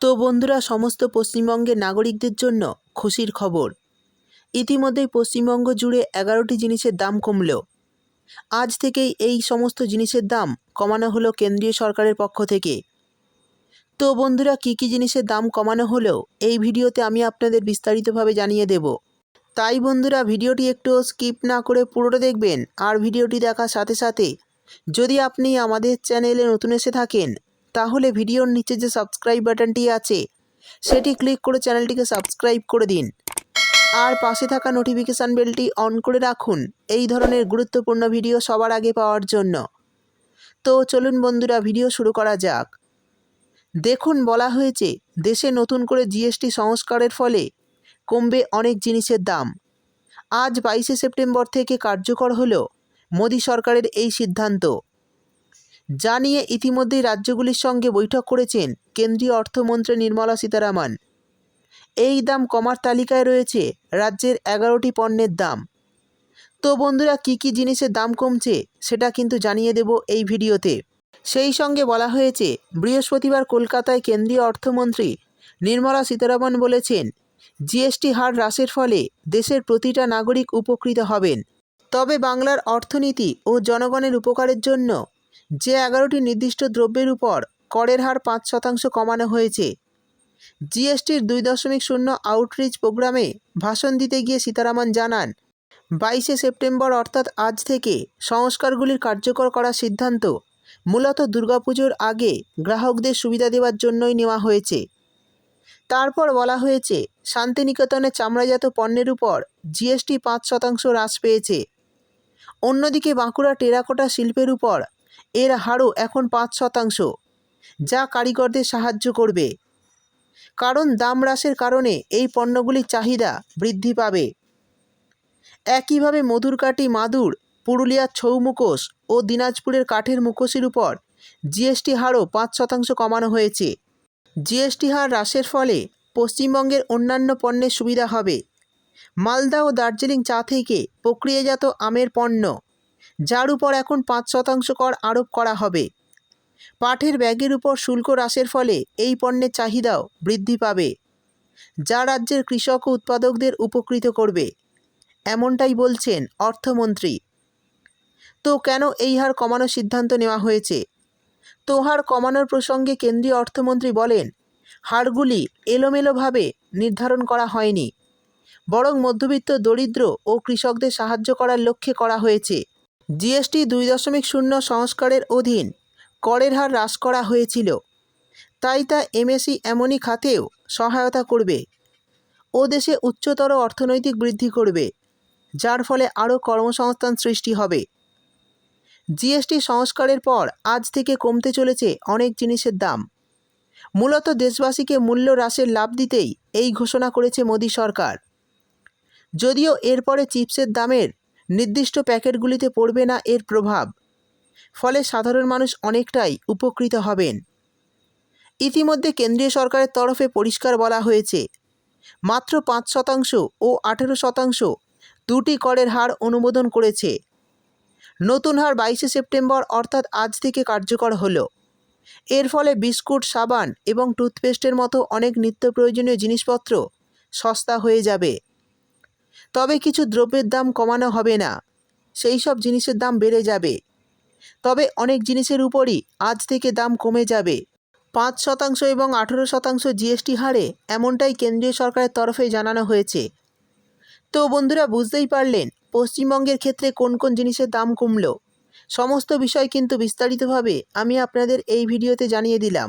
তো বন্ধুরা, সমস্ত পশ্চিমবঙ্গের নাগরিকদের জন্য খুশির খবর। ইতিমধ্যেই পশ্চিমবঙ্গ জুড়ে এগারোটি জিনিসের দাম কমল। আজ থেকেই এই সমস্ত জিনিসের দাম কমানো হলো কেন্দ্রীয় সরকারের পক্ষ থেকে। তো বন্ধুরা, কী কী জিনিসের দাম কমানো হলো এই ভিডিওতে আমি আপনাদের বিস্তারিতভাবে জানিয়ে দেব। তাই বন্ধুরা, ভিডিওটি একটু স্কিপ না করে পুরোটা দেখবেন আর ভিডিওটি দেখার সাথে সাথে যদি আপনি আমাদের চ্যানেলে নতুন এসে থাকেন তাহলে ভিডিওর নিচে যে সাবস্ক্রাইব বাটনটি আছে, সেটি ক্লিক করে চ্যানেলটিকে সাবস্ক্রাইব করে দিন। আর পাশে থাকা নোটিফিকেশান বেলটি অন করে রাখুন, এই ধরনের গুরুত্বপূর্ণ ভিডিও সবার আগে পাওয়ার জন্য। তো চলুন বন্ধুরা ভিডিও শুরু করা যাক। দেখুন, বলা হয়েছে, দেশে নতুন করে জিএসটি সংস্কারের ফলে কমবে অনেক জিনিসের দাম। আজ বাইশে সেপ্টেম্বর থেকে কার্যকর হলো মোদী সরকারের এই সিদ্ধান্ত। যা নিয়ে ইতিমধ্যেই রাজ্যগুলির সঙ্গে বৈঠক করেছেন কেন্দ্রীয় অর্থমন্ত্রী নির্মলা সীতারামন। এই দাম কমার তালিকায় রয়েছে রাজ্যের এগারোটি পণ্যের দাম। তো বন্ধুরা, কী কী জিনিসের দাম কমছে সেটা কিন্তু জানিয়ে দেব এই ভিডিওতে। সেই সঙ্গে বলা হয়েছে, বৃহস্পতিবার কলকাতায় কেন্দ্রীয় অর্থমন্ত্রী নির্মলা সীতারামন বলেছেন, জিএসটি হার হ্রাসের ফলে দেশের প্রতিটা নাগরিক উপকৃত হবেন। তবে বাংলার অর্থনীতি ও জনগণের উপকারের জন্য যে এগারোটি নির্দিষ্ট দ্রব্যের উপর করের হার পাঁচ শতাংশ কমানো হয়েছে। জিএসটির দুই দশমিক শূন্য আউটরিচ প্রোগ্রামে ভাষণ দিতে গিয়ে সীতারামন জানান, বাইশে সেপ্টেম্বর অর্থাৎ আজ থেকে সংস্কারগুলির কার্যকর করার সিদ্ধান্ত মূলত দুর্গাপুজোর আগে গ্রাহকদের সুবিধা দেওয়ার জন্যই নেওয়া হয়েছে। তারপর বলা হয়েছে, শান্তিনিকেতনে চামড়াজাত পণ্যের উপর জিএসটি পাঁচ শতাংশ হ্রাস পেয়েছে। অন্যদিকে বাঁকুড়া টেরাকোটা শিল্পের উপর এর হারও এখন পাঁচ শতাংশ, যা কারিগরদের সাহায্য করবে। কারণ দাম হ্রাসের কারণে এই পণ্যগুলির চাহিদা বৃদ্ধি পাবে। একইভাবে মধুরকাঠি মাদুর, পুরুলিয়ার ছৌ মুখোশ ও দিনাজপুরের কাঠের মুখোশের উপর জিএসটি হারও পাঁচ শতাংশ কমানো হয়েছে। জিএসটি হার হ্রাসের ফলে পশ্চিমবঙ্গের অন্যান্য পণ্যের সুবিধা হবে। মালদা ও দার্জিলিং চা থেকে প্রক্রিয়াজাত আমের পণ্য যার উপর এখন পাঁচ শতাংশ কর আরোপ করা হবে। পাঠের ব্যাগের উপর শুল্ক হ্রাসের ফলে এই পণ্যের চাহিদাও বৃদ্ধি পাবে, যা রাজ্যের কৃষক ও উৎপাদকদের উপকৃত করবে, এমনটাই বলছেন অর্থমন্ত্রী। তো কেন এই হার কমানোর সিদ্ধান্ত নেওয়া হয়েছে? তো হার কমানোর প্রসঙ্গে কেন্দ্রীয় অর্থমন্ত্রী বলেন, হারগুলি এলোমেলোভাবে নির্ধারণ করা হয়নি, বরং মধ্যবিত্ত, দরিদ্র ও কৃষকদের সাহায্য করার লক্ষ্যে করা হয়েছে। জিএসটি দুই দশমিক শূন্য সংস্কারের অধীন করের হার হ্রাস করা হয়েছিল। তাই তা এমএসি এমনই খাতেও সহায়তা করবে ও দেশে উচ্চতর অর্থনৈতিক বৃদ্ধি করবে, যার ফলে আরও কর্মসংস্থান সৃষ্টি হবে। জিএসটি সংস্কারের পর আজ থেকে কমতে চলেছে অনেক জিনিসের দাম। মূলত দেশবাসীকে মূল্য হ্রাসের লাভ দিতেই এই ঘোষণা করেছে মোদী সরকার। যদিও এরপরে চিপসের দামের নির্দিষ্ট প্যাকেটগুলিতে পড়বে না এর প্রভাব। ফলে সাধারণ মানুষ অনেকটাই উপকৃত হবেন। ইতিমধ্যে কেন্দ্রীয় সরকারের তরফে পরিষ্কার বলা হয়েছে, মাত্র পাঁচ শতাংশ ও আঠেরো শতাংশ দুটি করের হার অনুমোদন করেছে। নতুন হার বাইশে সেপ্টেম্বর অর্থাৎ আজ থেকে কার্যকর হলো। এর ফলে বিস্কুট, সাবান এবং টুথপেস্টের মতো অনেক নিত্য প্রয়োজনীয় জিনিসপত্র সস্তা হয়ে যাবে। তবে কিছু দ্রব্যের দাম কমানো হবে না। সেই সব জিনিসের দাম বেড়ে যাবে। তবে অনেক জিনিসের উপরই আজ থেকে দাম কমে যাবে। পাঁচ শতাংশ এবং আঠেরো শতাংশ জিএসটি হারে এমনটাই কেন্দ্রীয় সরকারের তরফে জানানো হয়েছে। তো বন্ধুরা, বুঝতেই পারলেন পশ্চিমবঙ্গের ক্ষেত্রে কোন কোন জিনিসের দাম কমল। সমস্ত বিষয় কিন্তু বিস্তারিতভাবে আমি আপনাদের এই ভিডিওতে জানিয়ে দিলাম।